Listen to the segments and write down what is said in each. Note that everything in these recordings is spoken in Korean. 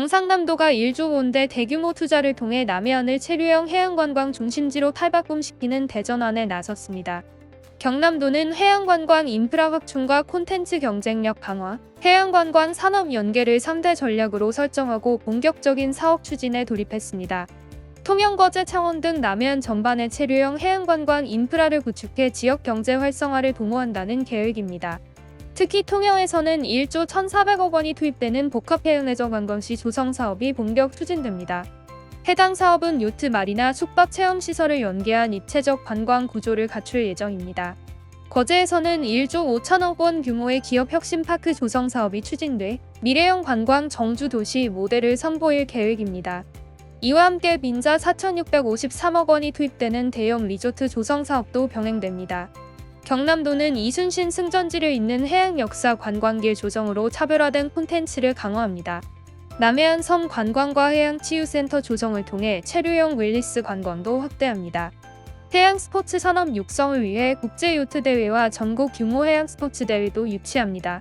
경상남도가 1조 원대 대규모 투자를 통해 남해안을 체류형 해양관광 중심지로 탈바꿈시키는 대전환에 나섰습니다. 경남도는 해양관광 인프라 확충과 콘텐츠 경쟁력 강화, 해양관광 산업 연계를 3대 전략으로 설정하고 본격적인 사업 추진에 돌입했습니다. 통영거제 창원 등 남해안 전반의 체류형 해양관광 인프라를 구축해 지역 경제 활성화를 도모한다는 계획입니다. 특히 통영에서는 1조 1,400억 원이 투입되는 복합해양레저 관광시 조성 사업이 본격 추진됩니다. 해당 사업은 요트 마리나 숙박 체험 시설을 연계한 입체적 관광 구조를 갖출 예정입니다. 거제에서는 1조 5천억 원 규모의 기업 혁신 파크 조성 사업이 추진돼 미래형 관광 정주 도시 모델을 선보일 계획입니다. 이와 함께 빈자 4,653억 원이 투입되는 대형 리조트 조성 사업도 병행됩니다. 경남도는 이순신 승전지를 잇는 해양 역사 관광길 조정으로 차별화된 콘텐츠를 강화합니다. 남해안 섬 관광과 해양 치유센터 조정을 통해 체류형 웰리스 관광도 확대합니다. 해양 스포츠 산업 육성을 위해 국제 요트 대회와 전국 규모 해양 스포츠 대회도 유치합니다.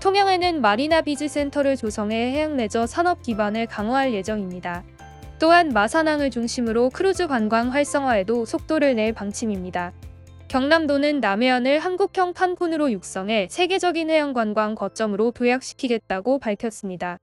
통영에는 마리나 비즈 센터를 조성해 해양 레저 산업 기반을 강화할 예정입니다. 또한 마산항을 중심으로 크루즈 관광 활성화에도 속도를 낼 방침입니다. 경남도는 남해안을 한국형 판콘으로 육성해 세계적인 해양 관광 거점으로 도약시키겠다고 밝혔습니다.